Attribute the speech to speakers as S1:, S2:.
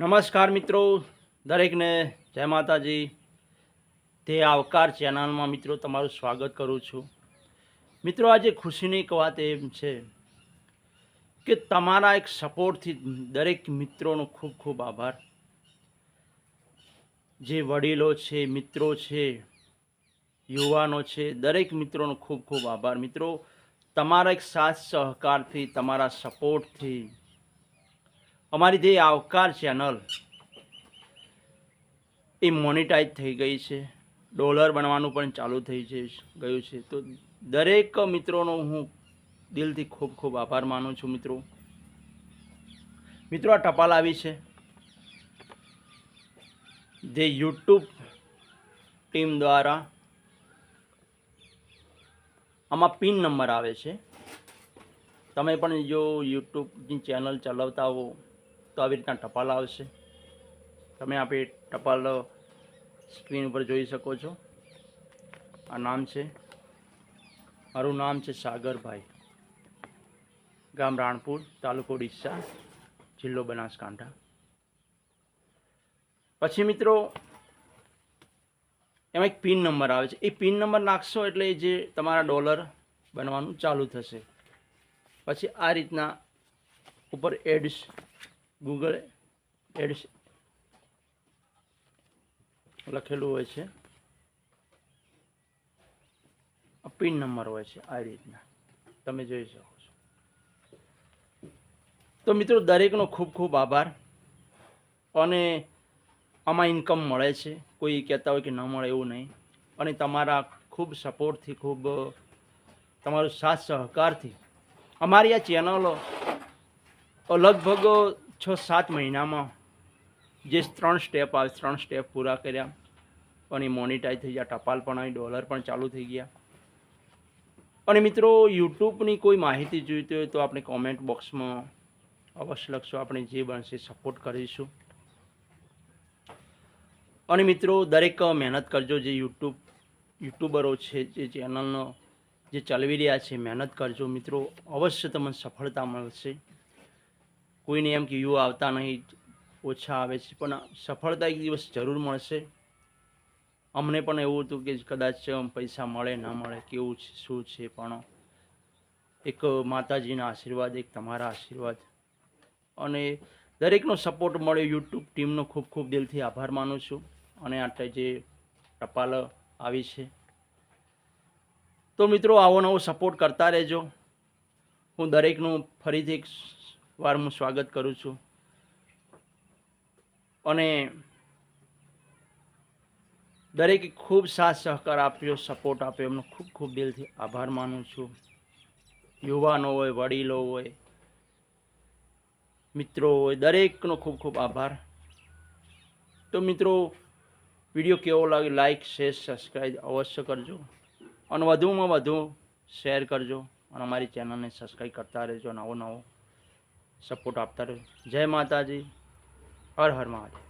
S1: નમસ્કાર મિત્રો, દરેકને જય માતાજી. તે આવકાર ચેનલમાં મિત્રો તમારું સ્વાગત કરું છું. મિત્રો, આજે ખુશીની એક વાત એમ છે કે તમારા એક સપોર્ટથી દરેક મિત્રોનો ખૂબ ખૂબ આભાર. જે વડીલો છે, મિત્રો છે, યુવાનો છે, દરેક મિત્રોનો ખૂબ ખૂબ આભાર. મિત્રો, તમારા એક સાથ સહકારથી, તમારા સપોર્ટથી અમારી જે આવકાર ચેનલ એ મોનિટાઈઝ થઈ ગઈ છે. ડોલર બનવાનું પણ ચાલુ થઈ છે ગયું છે. તો દરેક મિત્રોનો હું દિલથી ખૂબ ખૂબ આભાર માનું છું મિત્રો. મિત્રો, આ ટપાલ આવી છે. જે યુટ્યુબ ટીમ દ્વારા આમાં પિન નંબર આવે છે. તમે પણ જો યુટ્યુબની ચેનલ ચલાવતા હો તો આવી રીતના ટપાલ આવશે. તમે આપે ટપાલ સ્ક્રીન ઉપર જોઈ શકો છો. આ નામ છે, મારું નામ છે સાગરભાઈ. ગામ રાણપુર, તાલુકો ડીસા જિલ્લો બનાસકાંઠા. પછી મિત્રો, એમાં એક પિન નંબર આવે છે. એ પિન નંબર નાખશો એટલે જે તમારા ડોલર બનવાનું ચાલુ થશે. પછી આ રીતના ઉપર એડ્સ ગૂગલ એડ્સ લખેલું હોય છે. પિન નંબર હોય છે આ રીતના. તમે જોઈ શકો છો. તો મિત્રો, દરેકનો ખૂબ ખૂબ આભાર. અને આમાં ઇન્કમ મળે છે. કોઈ કહેતા હોય કે ન મળે એવું નહીં. અને તમારા ખૂબ સપોર્ટથી ખૂબ તમારો સાથ સહકારથી અમારી આ ચેનલો લગભગ છ સાત મહિનામાં જે ત્રણ સ્ટેપ આવે, ત્રણ સ્ટેપ પૂરા કર્યા. અને મોનિટાઈઝ થઈ ગયા. ટપાલ પણ આવી ડોલર પણ ચાલુ થઈ ગયા. અને મિત્રો, યુટ્યુબની કોઈ માહિતી જોઈતી હોય તો આપણે કોમેન્ટ બોક્સમાં અવશ્ય લખશો. આપણે જે બનશે સપોર્ટ કરીશું. અને મિત્રો, દરેક મહેનત કરજો. જે યુટ્યુબ, યુટ્યુબરો છે, જે ચેનલનો જે ચલાવી રહ્યા છે, મહેનત કરજો. મિત્રો, અવશ્ય તમને સફળતા મળશે. કોઈને એમ કે યુ આવતા નહીં, ઓછા આવે છે. પણ સફળતા એક દિવસ જરૂર મળશે. અમને પણ એવું હતું કે કદાચ પૈસા મળે, ન મળે, કેવું છે, શું છે, પણ એક માતાજીના આશીર્વાદ, એક તમારા આશીર્વાદ. અને દરેકનો સપોર્ટ મળ્યો. યુટ્યુબ ટીમનો ખૂબ ખૂબ દિલથી આભાર માનું છું. અને આટલે જે ટપાલ આવી છે. તો મિત્રો, આવો નવો સપોર્ટ કરતા રહેજો. હું દરેકનું ફરીથી એક વાર હું સ્વાગત કરું છું. અને દરેકે ખૂબ સાથ સહકાર આપ્યો સપોર્ટ આપ્યો. એમનો ખૂબ ખૂબ દિલથી આભાર માનું છું. યુવાનો હોય, વડીલો હોય, મિત્રો હોય, દરેકનો ખૂબ ખૂબ આભાર. તો મિત્રો, વીડિયો કેવો લાગે લાઈક શેર સબસ્ક્રાઈબ અવશ્ય કરજો. અને વધુમાં વધુ શેર કરજો અને અમારી ચેનલને સબસ્ક્રાઈબ કરતા રહેજો નવો નવો. સપોર્ટ આપતા રહેજો. જય માતાજી. હર હર મહાદેવ.